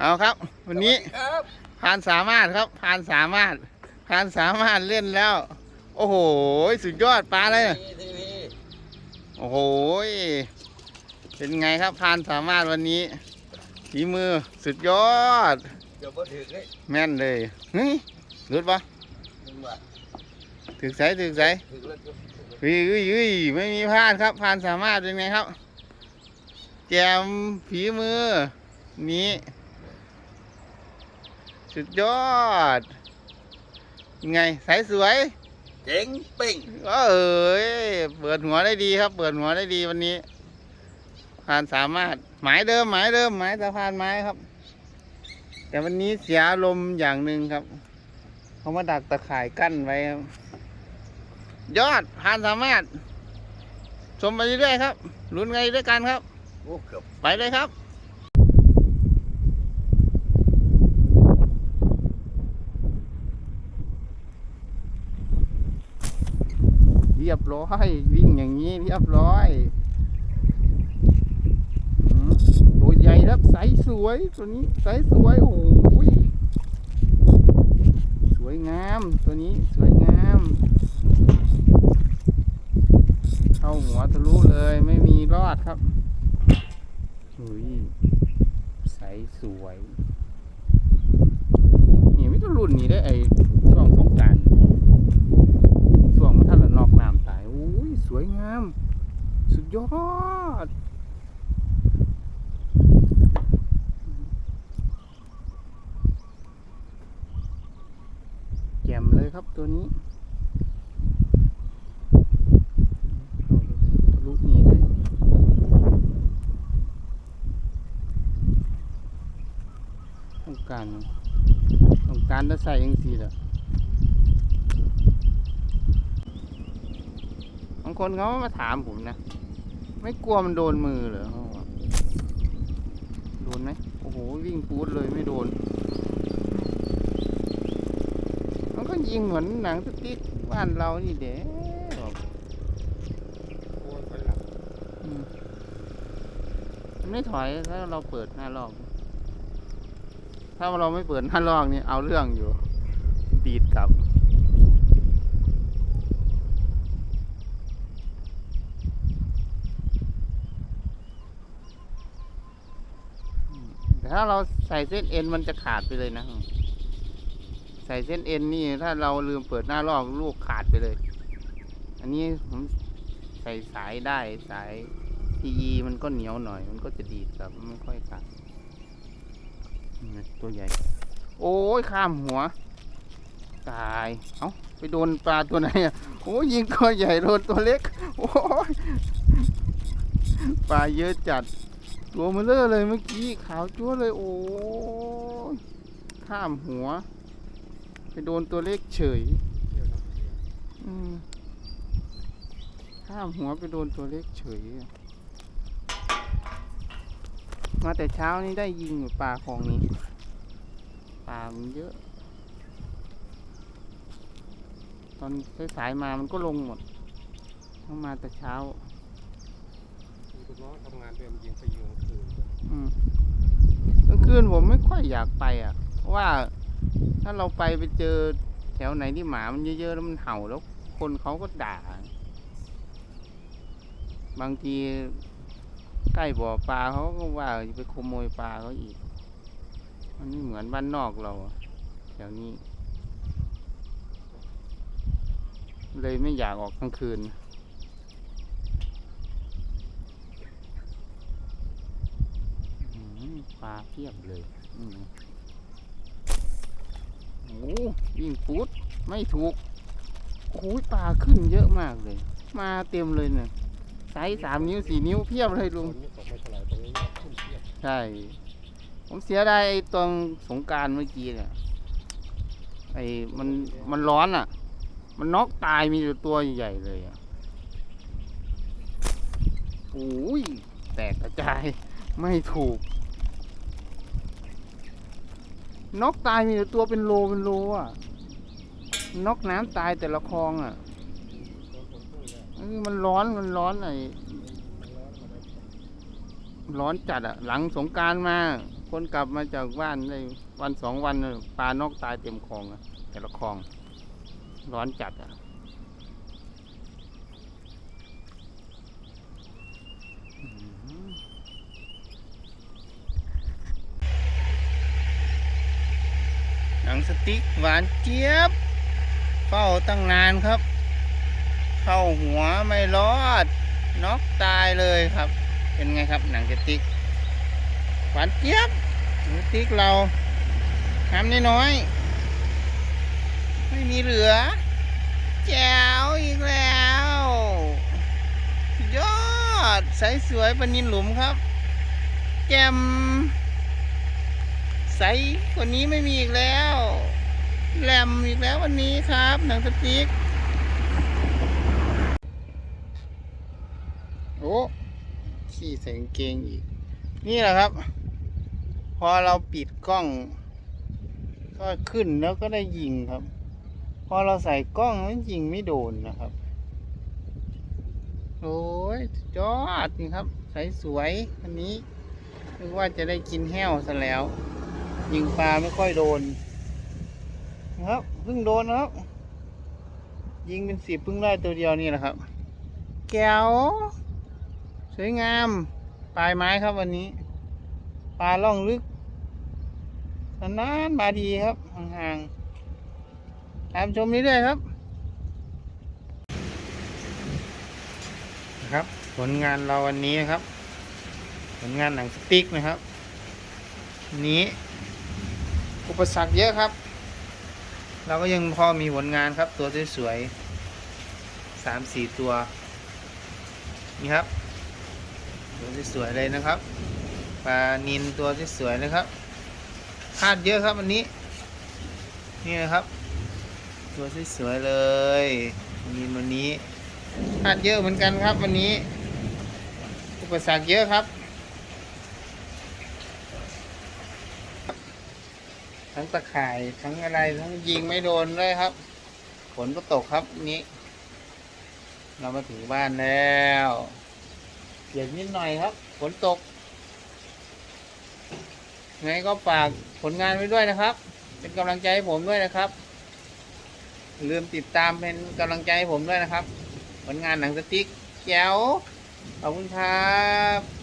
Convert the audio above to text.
เอาครับ วันนี้ครับพานสามารถครับพานสามารถพานสามารถเล่นแล้ว โอ้โหสุดยอดปลาเลยโอ้โหเป็นไงครับพานสามารถวันนี้ฝีมือสุดยอดแม่นเลยเฮ้ยหลุดปะมึงว่าถึกใสถึกใสถึงแล้วจะเฮ้ยเฮ้ยเฮ้ยไม่มีพลาดครับพานสามารถเป็นไงครับ แจมฝีมือนี้ สุดยอดยังไงสายสวยเจ๋งเป่งเอ้ยเปิดหัวได้ดีครับ เปิดหัวได้ดีวันนี้ผ่านสามารถ หมายเดิมหมายเดิมหมายสะพานไม้ครับ แต่วันนี้เสียลมณ์อย่างหนึ่งครับเขามาดักตะข่ายกั้นไว้ครับ ยอดผ่านสามารถ ชมไปเรื่อยๆครับลุ้นไงด้วยกันครับโอ้เกือบไปเลยครับ รียบร้อย วิ่งอย่างนี้เรียบร้อยตัวใหญ่ครับใสสวยตัวนี้ใสสวยโอ้ยสวยงามตัวนี้สวยงาม เข้าหัวทะลุเลยไม่มีรอดครับหุยใสสวยนี่ไม่ต้องรุ่นนี้ได้ไอช่วงสงกรารช่วงมันท่านละนอกน้ำตายโอ้ย สวยงาม สุดยอด แจ่มเลยครับตัวนี้ทะลุนี่เลยต้องการ ต้องการจะใส่ยังสีละ บางคนเขามาถามผมนะ ไม่กลัวมันโดนมือเหรอเขาบอกโดนไหมโอ้โห วิ่งปูดเลยไม่โดน มันก็ยิงเหมือนหนังสติ๊กบ้านเรานี่เด้บอกโอ้ยไปหลับอืมมันไม่ถอยถ้าเราเปิดหน้าลอกถ้าเราไม่เปิดหน้าลอกนี่เอาเรื่องอยู่ ดีดกลับ ถ้าเราใส่เส้นเอ็นมันจะขาดไปเลยนะ ใส่เส้นเอ็นนี่ถ้าเราลืมเปิดหน้าลอกลูกขาดไปเลย อันนี้ผมใส่สายได้สายทีอีมันก็เหนียวหน่อย มันก็จะดีดครับไม่ค่อยขาดตัวใหญ่ โอ้ยข้ามหัว ตาย เอ้าไปโดนปลาตัวไหนอะโอ้ยยิงตัวใหญ่โดนตัวเล็ก โอ้ยปลาเยอะจัด ตัวมันเลอะเลยเมื่อกี้ขาวจั๊วเลยโอ้ยข้ามหัว ไปโดนตัวเล็กเฉยข้ามหัวไปโดนตัวเล็กเฉย มาแต่เช้านี้ได้ยิงอยู่ปลาคลองนี้ปลามันเยอะ ตอนสายมามันก็ลงหมดเข้ามาแต่เช้าคุณน้องทำงานเดือนยิงไปยิงคืนอืม กลางคืนผมไม่ค่อยอยากไปอะ เพราะว่าถ้าเราไปไปเจอแถวไหนที่หมามันเยอะๆแล้วมันเห่าแล้ว คนเขาก็ด่า บางทีใกล้บ่อปลาเขาก็ว่าไปขโมยปลาเขาอีก มันไม่เหมือนบ้านนอกเราแถวนี้ เลยไม่อยากออกกลางคืน อืมป ลาเพียบเลยอืมโอ้วิ่งปุ๊ดไม่ถูกโอ้ยปลาขึ้นเยอะมากเลย มาเต็มเลยเนี่ยไซส์สามนิ้วสี่นิ้วเพียบเลยลุงนี้ตกไม่เท่าไหร่ตรงนี้ขึ้นเทียบใช่ ผมเสียดายไอ้ตรงสงกรารเมื่อกี้เนี่ยไอ้มันมันร้อนอะ มันน็อกตายมีแต่ตัวใหญ่ๆเลยอะโอ้ยแตกกระจายไม่ถูก นกตายมีแต่ตัวเป็นโลเป็นโลอะนกน้ำตายแต่ละคลองอะเออมันร้อนมันร้อนไอ้ร้อนมาได้ร้อนจัดอะ หลังสงการมา คนกลับมาจากบ้านได้วันสองวันน่ะปลานกตายเต็มคลองอะแต่ละคลอง ร้อนจัดอะอื้อหือหนั งสติ๊กหวานเจี๊ยบ เฝ้าตั้งนานครับ เข้าหัวไม่รอดน็อกตายเลยครับ เป็นไงครับหนังสติ๊กหวานเจี๊ยบหนังสติ๊กเราทำน้อยๆไม่มีเหลือแจ๋วอีกแล้ว ยอดใสสวยปนินหลุมครับ แจ่ม ใสกว่านี้ไม่มีอีกแล้ว แหลมอีกแล้ววันนี้ครับ หนังสติ๊กโอ้ขี้ใส่กางเกงอีก นี่แหละครับ พอเราปิดกล้อง ก็ขึ้นแล้วก็ได้ยิงครับ พอเราใส่กล้องมันยิงไม่โดนนะครับ โอ้ยสุดยอดนี่ครับ ใสสวยอันนี้นึกว่าจะได้กินแห้วซะแล้ว ยิงปลาไม่ค่อยโดนนะครับเพิ่งโดนนะครับ ยิงเป็นสิบเพิ่งได้ตัวเดียวนี่แหละครับ แก้ว สวยงาม ปลายไม้ครับวันนี้ ปลาล่องลึกนานๆมาดีครับห่างๆตามชมนี้ด้วยครับนะครับ ผลงานเราวันนี้นะครับ ผลงานหนังสติ๊กนะครับ นี้ อุปสรรคเยอะครับ เราก็ยังพอมีผลงานครับ ตัวสวยๆสามสี่ตัว นี่ครับ ตัวสวยๆเลยนะครับปลานินตัวสวยๆนะครับคาดเยอะครับวันนี้ นี่นะครับ ตัวสวยๆเลยนินวันนี้คาดเยอะเหมือนกันครับวันนี้ อุปสรรคเยอะครับ ทั้งตะข่ายทั้งอะไรทั้งยิงไม่โดนเลยครับฝนก็ตกครับนี้ เรามาถึงบ้านแล้วเปียกนิดหน่อยครับฝนตกไงก็ฝากผลงานไว้ด้วยนะครับ เป็นกำลังใจให้ผมด้วยนะครับลืมติดตามเป็นกำลังใจให้ผมด้วยนะครับ ผลงานหนังสติ๊กแจ๋วขอบคุณครับ